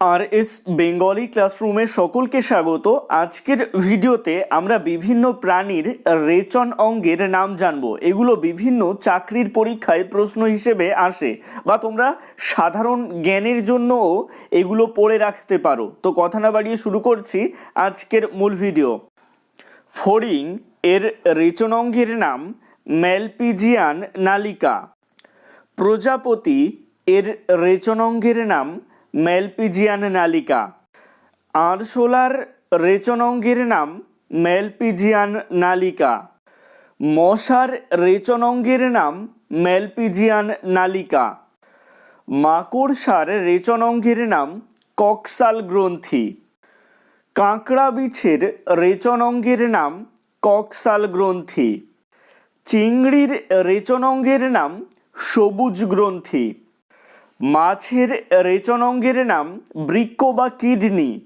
আর S Bengali ক্লাসরুমে সকলকে স্বাগত। আজকের ভিডিওতে আমরা বিভিন্ন প্রাণীর রেচন অঙ্গের নাম জানব। এগুলো বিভিন্ন চাকরির পরীক্ষায় প্রশ্ন হিসেবে আসে বা তোমরা সাধারণ জ্ঞানের জন্যও এগুলো পড়ে রাখতে পারো। তো কথা না বাড়িয়ে শুরু করছি আজকের মূল ভিডিও। ফড়িং এর রেচন অঙ্গের নাম ম্যালপিজিয়ান নালিকা। প্রজাপতি এর রেচন অঙ্গের নাম ম্যালপিজিয়ান নালিকা। আরশোলার রেচনাঙ্গের নাম মেলপিজিয়ান নালিকা। মশার রেচনাঙ্গের নাম মেলপিজিয়ান নালিকা। মাকড়সার রেচনাঙ্গের নাম কক্সাল গ্রন্থি। কাঁকড়া বিছের রেচনাঙ্গের নাম কক্সাল গ্রন্থি। চিংড়ির রেচনাঙ্গের নাম সবুজ গ্রন্থি। মাছের রেচন অঙ্গের নাম বৃক্ক বা কিডনি।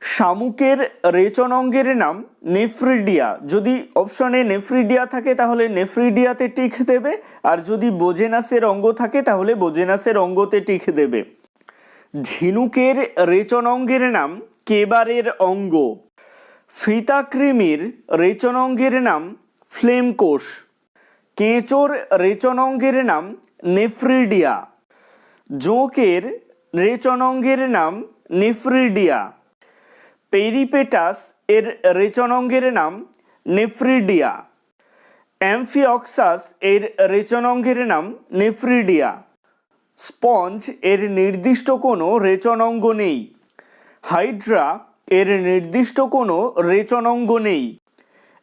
শামুকের রেচন অঙ্গের নাম নেফ্রিডিয়া। যদি অপশনে নেফ্রিডিয়া থাকে, তাহলে নেফ্রিডিয়াতে টিক দেবে। আর যদি বোজেনাসের অঙ্গ থাকে, তাহলে বোজেনাসের অঙ্গতে টিক দেবে। ঝিনুকের রেচন অঙ্গের নাম কেবারের অঙ্গ। ফিতাকৃমির রেচন অঙ্গের নাম ফ্লেম কোষ কেঁচোর রেচনাঙ্গের নাম নেফ্রিডিয়া। জোঁকের রেচনাঙ্গের নাম নেফ্রিডিয়া। পেরিপেটাস এর রেচনাঙ্গের নাম নেফ্রিডিয়া। অ্যামফিঅক্সাস এর রেচনাঙ্গের নাম নেফ্রিডিয়া। স্পঞ্জ এর নির্দিষ্ট কোনো রেচনাঙ্গ নেই। হাইড্রা এর নির্দিষ্ট কোনো রেচনাঙ্গ নেই।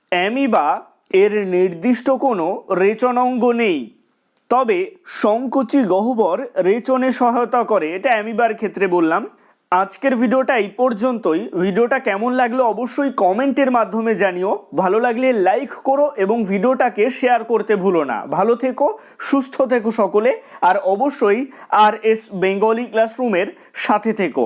অ্যামিবা এর নির্দিষ্ট কোনো রেচনাঙ্গ নেই। তবে সংকোচি গহ্বর রেচনে সহায়তা করে, এটা অ্যামিবার ক্ষেত্রে বললাম। আজকের ভিডিওটা এই পর্যন্তই। ভিডিওটা কেমন লাগল অবশ্যই কমেন্টের মাধ্যমে জানিও। ভালো লাগলে লাইক করো এবং ভিডিওটাকে শেয়ার করতে ভুলো না। ভালো থেকো, সুস্থ থেকো সকলে। আর অবশ্যই আর এস বেঙ্গলি ক্লাসরুমের সাথে থেকো।